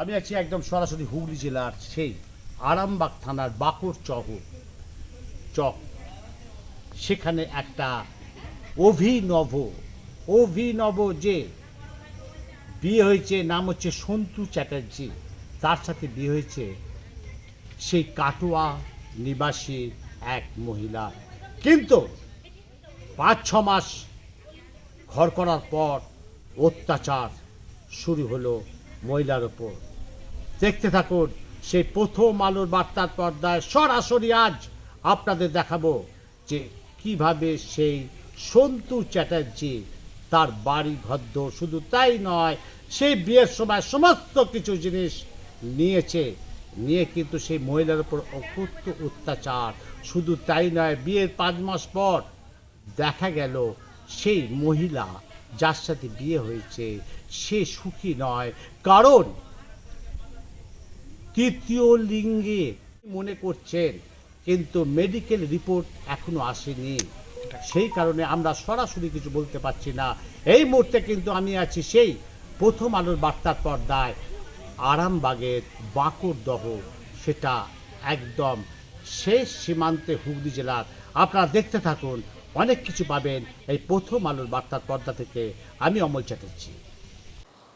আমি আছি একদম সরাসরি হুগলি জেলার সেই আরামবাগ থানার বাকর চহ চক। সেখানে একটা অভিনব অভিনব যে বিয়ে হয়েছে, নাম হচ্ছে সন্তু চ্যাটার্জি। তার সাথে বিয়ে হয়েছে সেই কাটোয়া নিবাসী এক মহিলা। কিন্তু পাঁচ, ছ মাস ঘর করার পর অত্যাচার শুরু হলো মহিলার ওপর দেখতে থাকুন, সেই প্রথম আলোর বার্তার পর্দায় সরাসরি আজ আপনাদের দেখাবো যে কীভাবে সেই সন্তু চ্যাটার্জি তার বাড়ি ঘদ্দ শুধু তাই নয় সেই বিয়ের সময় সমস্ত কিছু জিনিস নিয়েছে। নিয়ে কিন্তু সেই মহিলার উপর অকুত্ত অত্যাচার। শুধু তাই নয়, বিয়ের পাঁচ মাস পর দেখা গেল সেই মহিলা যার সাথে বিয়ে হয়েছে, সে সুখী নয়। কারণ তৃতীয় লিঙ্গে মনে করছেন, কিন্তু মেডিকেল রিপোর্ট এখনও আসেনি। সেই কারণে আমরা সরাসরি কিছু বলতে পারছি না। এই মুহূর্তে কিন্তু আমি আছি সেই প্রথম আলোর বার্তার পর্দায়, আরামবাগের বাঁকুড়দহ সেটা একদম শেষ সীমান্তে হুগলি জেলার। আপনারা দেখতে থাকুন অনেক কিছু পাবেন এই প্রথম আলোর বার্তার পর্দা থেকে। আমি অমল চ্যাটার্জি।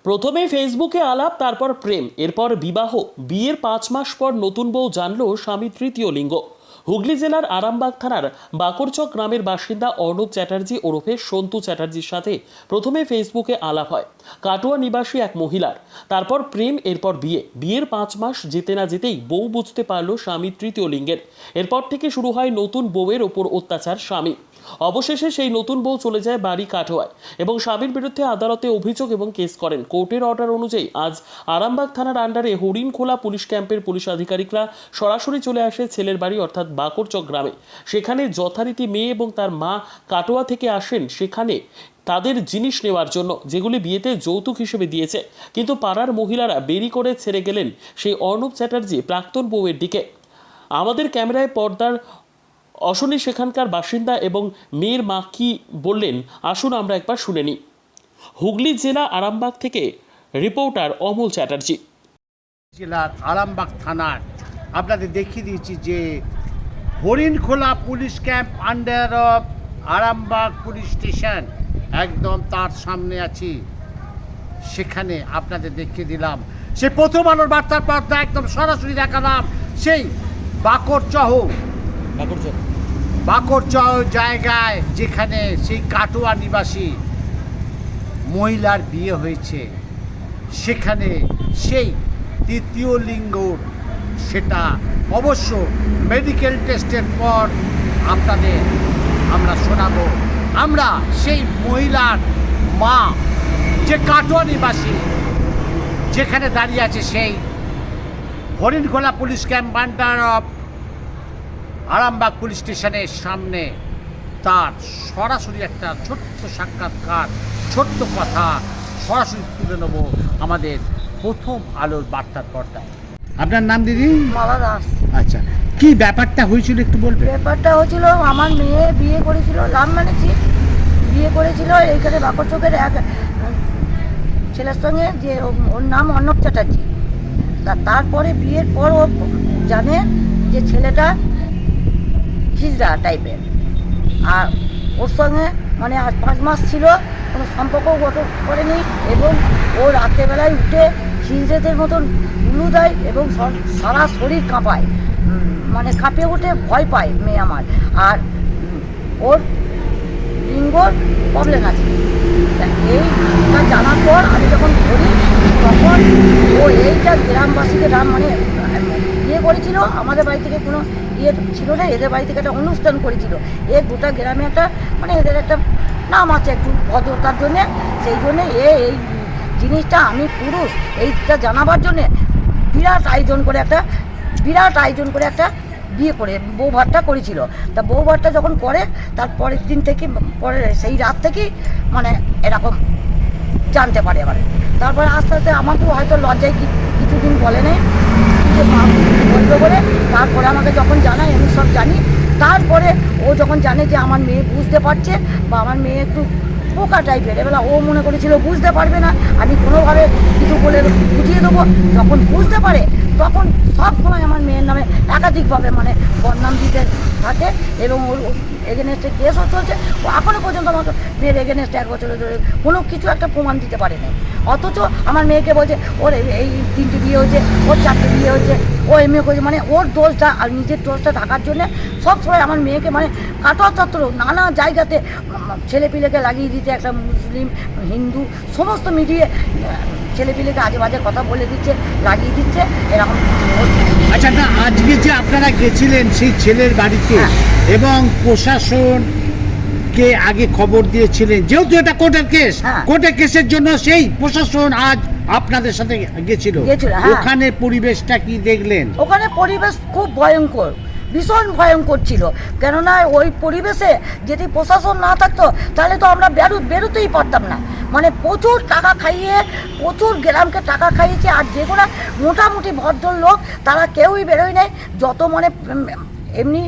প্রথমে ফেসবুকে আলাপ, তারপর প্রেম, এরপর বিবাহ। বিয়ের পাঁচ মাস পর নতুন বউ জানল স্বামী তৃতীয় লিঙ্গ। হুগলি জেলার আরামবাগ থানার বাকরচক গ্রামের বাসিন্দা অর্ণব চ্যাটার্জি ওরফে সন্তু চ্যাটার্জির সাথে প্রথমে ফেসবুকে আলাপ হয়। কাটোয়া নিবাসী এক মহিলার। তারপর প্রেম, এরপর বিয়ে। বিয়ের পাঁচ মাস যেতে না যেতেই বউ বুঝতে পারল স্বামী তৃতীয় লিঙ্গের। এরপর থেকে শুরু হয় নতুন বউয়ের ওপর অত্যাচার স্বামী অবশেষে সেই নতুন বউ চলে যায় বাড়ি কাটোয়ায় এবং স্বামীর বিরুদ্ধে আদালতে অভিযোগ এবং কেস করেন। কোর্টের অর্ডার অনুযায়ী আজ আরামবাগ থানার আন্ডারে হরিণখোলা পুলিশ ক্যাম্পের পুলিশ আধিকারিকরা সরাসরি চলে আসে ছেলের বাড়ি, অর্থাৎ বাকরচক গ্রামে। সেখানে যথারীতি মেয়ে এবং তার মা কাটোয়া থেকে আসেন। সেখানে তাদের জিনিস নেওয়ার জন্য, যেগুলি বিয়েতে যৌতুক হিসেবে দিয়েছে। কিন্তু পাড়ার মহিলারা বেরি করে ছেড়ে গেলেন সেই অর্ণব চ্যাটার্জি প্রাক্তন বউয়ের দিকে। আমাদের ক্যামেরায় পর্দার অশনি সেখানকার বাসিন্দা এবং মেয়ের মা কি বললেন? আসুন আমরা একবার শুনে নিই। হুগলি জেলা আরামবাগ থেকে রিপোর্টার অমল চ্যাটার্জি। জেলার আরামবাগ থানার আপনাদের দেখিয়ে দিয়েছি যে Harinkhola police camp under of Arambagh police station একদম তার সামনে আছি। সেখানে আপনাদের দেখিয়ে দিলাম। সে প্রথম আলোর বার্তার পর্দা একদম সরাসরি দেখালাম। সেই বাকরচহ। বাকরচহ জায়গায় যেখানে সেই কাটোয়া নিবাসী মহিলার বিয়ে হয়েছে, সেখানে সেই তৃতীয় লিঙ্গর সেটা অবশ্য মেডিকেল টেস্টের পর আপনাদের আমরা শোনাবো। আমরা সেই মহিলার মা, যে কাটোয়া নিবাসী, যেখানে দাঁড়িয়ে আছে সেই Harinkhola police camp under of Arambagh police স্টেশনের সামনে তার সরাসরি একটা ছোট্ট সাক্ষাৎকার ছোট্ট কথা সরাসরি তুলে নেব আমাদের প্রথম আলোর বার্তার পর্দায়। আপনার নাম দিদি? মালা দাস। আচ্ছা কি ব্যাপারটা হয়েছিল একটু বলবে ব্যাপারটা হয়েছিল আমার মেয়ে বিয়ে করেছিল লাভ ম্যারেজি বিয়ে করেছিল এইখানে বাকর চোখের এক ছেলের সঙ্গে যে ওর নাম অর্ণব চ্যাটার্জি। তা তারপরে বিয়ের পর ও জানে যে ছেলেটা হিজড়া টাইপের আর ওর সঙ্গে মানে আজ পাঁচ মাস ছিল, কোনো সম্পর্ক গঠন করেনি এবং ও রাত্রেবেলায় উঠে হিজড়েদের মতন উলু দেয় এবং সারা শরীর কাঁপায়। মানে কাঁপিয়ে উঠে ভয় পায় মেয়ে আমার। আর ওর লিঙ্গর প্রবলেম আছে। এইটা জানার পর আমি যখন ধরি, তখন ও এইটা গ্রামবাসীকে গ্রাম মানে ইয়ে করেছিল, আমাদের বাড়ি থেকে কোনো ইয়ে ছিল না, এদের বাড়ি থেকে একটা অনুষ্ঠান করেছিল। এ গোটা গ্রামে একটা মানে এদের একটা নাম আছে একটু ভদ্রতার জন্যে, সেই জন্যে এ এই জিনিসটা আমি পুরুষ, এইটা জানাবার জন্যে বিরাট আয়োজন করে একটা, বিরাট আয়োজন করে একটা বিয়ে করে বউ ভাতটা করেছিল। তা বউ ভাতটা যখন করে, তার পরের দিন থেকে পরে সেই রাত থেকেই মানে এরকম জানতে পারে এবারে তারপরে আস্তে আস্তে আমাকেও হয়তো লজ্জায় কিছুদিন বলে নেই। যে বন্ধ করে, তারপরে আমাকে যখন জানায়, আমি সব জানি। তারপরে ও যখন জানে যে আমার মেয়ে বুঝতে পারছে বা আমার মেয়ে একটু পোকা টাইপের এবার ও মনে করেছিল বুঝতে পারবে না, আমি কোনোভাবে কিছু বলে বুঝিয়ে দেবো। যখন বুঝতে পারে তখন সব সময় আমার মেয়ের নামে একাধিকভাবে মানে বদনাম দিতে থাকে এবং ওর এগেনস্টে কেসও চলছে। ও এখনও পর্যন্ত আমার মেয়ের এগেনস্টে এক বছরের ধরে কোনো কিছু একটা প্রমাণ দিতে পারে না অথচ আমার মেয়েকে বলছে, ওর এই- তিনটে বিয়ে হয়েছে, ওর চারটে বিয়ে হয়েছে, ও এমএ করেছে। মানে ওর দোষটা আর নিজের দোষটা ঢাকার জন্য সবসময় আমার মেয়েকে মানে কাটোয়া চত্বর, নানা জায়গাতে ছেলেপিলেকে লাগিয়ে দিতে একটা মুসলিম, হিন্দু, সমস্ত মিডিয়ে ছেলে পিলেকে আজে বাজে কথা বলে দিচ্ছে লাগিয়ে দিচ্ছে এরকম আচ্ছা না আজকে যে আপনারা গেছিলেন সেই ছেলের বাড়িতে হ্যাঁ। এবং প্রশাসন কে আগে খবর দিয়েছিলেন যেহেতু এটা কোর্টের কেস হ্যাঁ। কোর্টের কেসের জন্য সেই প্রশাসন আজ আপনাদের সাথে গেছিল গেছিল, হ্যাঁ। ওখানে পরিবেশটা কি দেখলেন ওখানে পরিবেশ খুব ভয়ঙ্কর ভীষণ ভয়ঙ্কর ছিল কেননা ওই পরিবেশে যদি প্রশাসন না থাকতো তাহলে তো আমরা বেরো বেরোতেই পারতাম না মানে প্রচুর টাকা খাইয়ে, প্রচুর গ্রামকে টাকা খাইয়েছে, আর যেগুলো মোটামুটি ভদ্রলোক, তারা কেউই বেরোয় নাই। যত মানে এমনি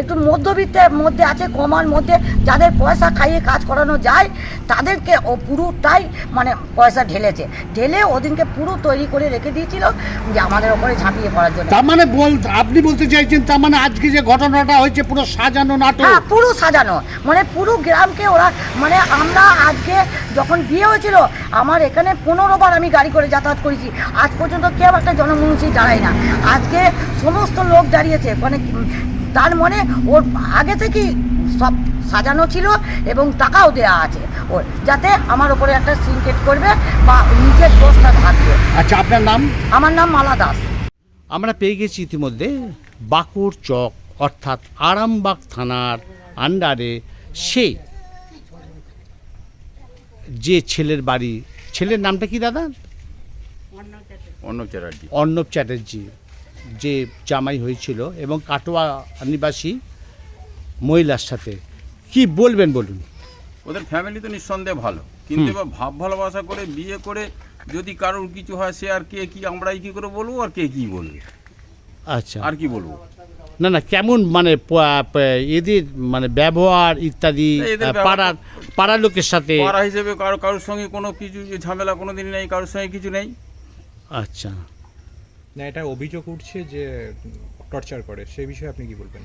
একটু মধ্যবিত্তের মধ্যে আছে কমার মধ্যে যাদের পয়সা খাইয়ে কাজ করানো যায় তাদেরকে ও পুরোটাই মানে পয়সা ঢেলেছে। ঢেলে ওদিনকে পুরো তৈরি করে রেখে দিয়েছিল যে আমাদের ওপরে ঝাঁপিয়ে পড়ার জন্য। তার মানে বল আপনি বলতে চাইছেন তার মানে আজকে যে ঘটনাটা হয়েছে পুরো সাজানো নাটক? হ্যাঁ পুরো সাজানো। মানে পুরো গ্রামকে ওরা মানে আমরা আজকে যখন বিয়ে হয়েছিল আমার এখানে পনেরো বার আমি গাড়ি করে যাতায়াত করেছি। আজ পর্যন্ত কেউ একটা জনমনুষী দাঁড়ায় না। আজকে সমস্ত লোক দাঁড়িয়েছে। মানে তার মনে ওর আগে থেকেই সব সাজানো ছিল এবং টাকাও দেওয়া আছে ওর যাতে আমার ওপরে একটা সিনকেট করবে বা নিজের দোষটা থাকবে আচ্ছা আপনার নাম? আমার নাম মালা দাস। আমরা পেয়ে গেছি ইতিমধ্যে বাঁকুড় চক অর্থাৎ আরামবাগ থানার আন্ডারে সেই যে ছেলের বাড়ি ছেলের নামটা কি দাদা? অর্ণব চ্যাটার্জি। অর্ণব চ্যাটার্জি। যে জামাই হয়েছিল এবং কাটোয়া নিবাসী মহিলার সাথে। কি বলবেন বলুন? ওদের ফ্যামিলি তো নিঃসন্দেহে ভালো। কিন্তু এবার ভাব ভালোবাসা করে বিয়ে করে যদি কারোর কিছু হয় সে আর কে কি আমরাই কি করে বলব আর কে কি বলবে? আচ্ছা। আর কি বলব? না না কেমন মানে এদের মানে ব্যবহার ইত্যাদি পাড়ার পাড়ার লোকের সাথে? পাড়া হিসেবে কারও কারোর সঙ্গে কোনো কিছু ঝামেলা কোনো দিন নেই কারোর সঙ্গে কিছু নেই। আচ্ছা। না এটা অভিযোগ উঠছে যে টর্চার করে। সেই বিষয়ে আপনি কি বলবেন?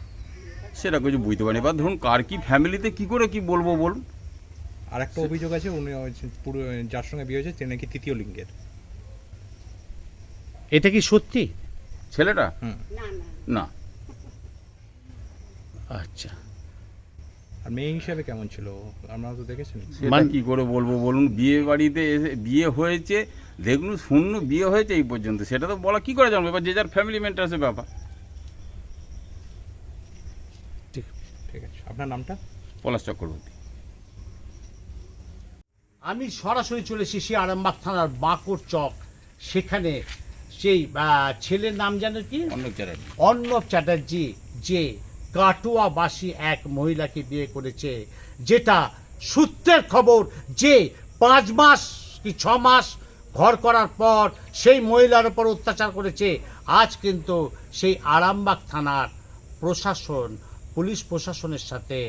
সেটা কিছু বুঝতে পারিনি। এবার ধরুন কার কি ফ্যামিলিতে কি করে কি বলব বলুন। আর একটা অভিযোগ আছে উনি পুরো যার সঙ্গে বিয়ে হয়েছে তিনি নাকি তৃতীয় লিঙ্গের। এটা কি সত্যি? ছেলেটা? হুম। না। আচ্ছা। আর মেয়ে হিসাবে কেমন ছিল? আপনারা তো দেখেছেন। সেটা কি করে বলব বলুন? বিয়ে বাড়িতে এসে বিয়ে হয়েছে দেখুন শূন্য বিয়ে হয়েছে এই পর্যন্ত। সেটা তো বলা কি করে জানব? এবার যে যার ফ্যামিলি মেন্টার্সের ব্যাপার। ঠিক আছে। আপনার নামটা? পলাশ চক্রবর্তী। আমি সরাসরি চলে এসেছি আরামবাগ থানার বাঁকুড় চক। সেখানে সেই আহ, ছেলের নাম জানো কি? অর্ণব চ্যাটার্জি। অর্ণব চ্যাটার্জি যে কাটুয়াবাসী এক মহিলাকে বিয়ে করেছে যেটা সূত্রের খবর যে পাঁচ মাস কি ছ মাস ঘর করার পর সেই মহিলার উপর অত্যাচার করেছে আজ কিন্তু সেই আরামবাগ থানার প্রশাসন পুলিশ প্রশাসনের সাথে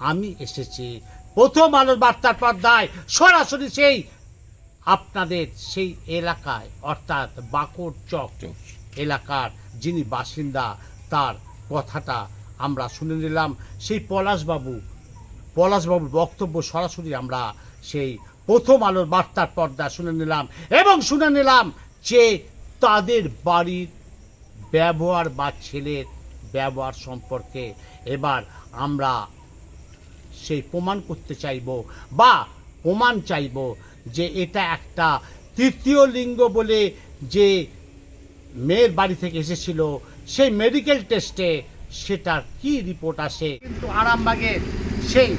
আমি এসেছি প্রথম আলোর বার্তার পর্দায় সরাসরি সেই আপনাদের সেই এলাকায় অর্থাৎ বাঁকুড় চক। এলাকার যিনি বাসিন্দা তার কথাটা আমরা শুনে নিলাম সেই পলাশবাবু, পলাশবাবুর বক্তব্য সরাসরি আমরা সেই প্রথম আলোর বার্তার পর্দা শুনে নিলাম এবং শুনে নিলাম যে তাদের বাড়ির ব্যবহার বা ছেলের ব্যবহার সম্পর্কে এবার আমরা সেই প্রমাণ করতে চাইব বা প্রমাণ চাইব যে এটা একটা তৃতীয় লিঙ্গ বলে যে মেয়ের বাড়ি থেকে এসেছিল, সেই মেডিকেল টেস্টে সেটার কি রিপোর্ট আসে? কিন্তু আরামবাগের সেই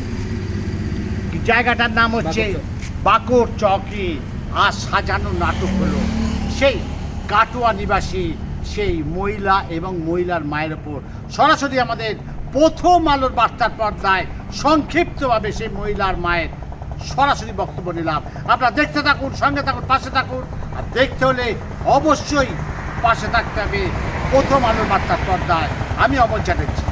জায়গাটার নাম হচ্ছে বাকর চকি আর সাজানো নাটক হলো। সেই কাটোয়া নিবাসী, সেই মহিলা এবং মহিলার মায়ের ওপর। সরাসরি আমাদের প্রথম আলোর বার্তার পর্দায় সংক্ষিপ্তভাবে সেই মহিলার মায়ের সরাসরি বক্তব্য নিলাম। আপনারা দেখতে থাকুন, সঙ্গে থাকুন, পাশে থাকুন। আর দেখতে হলে অবশ্যই পাশে থাকতে হবে প্রথম আলোর বার্তার পর্দায়। আমি অমল চ্যাটার্জি।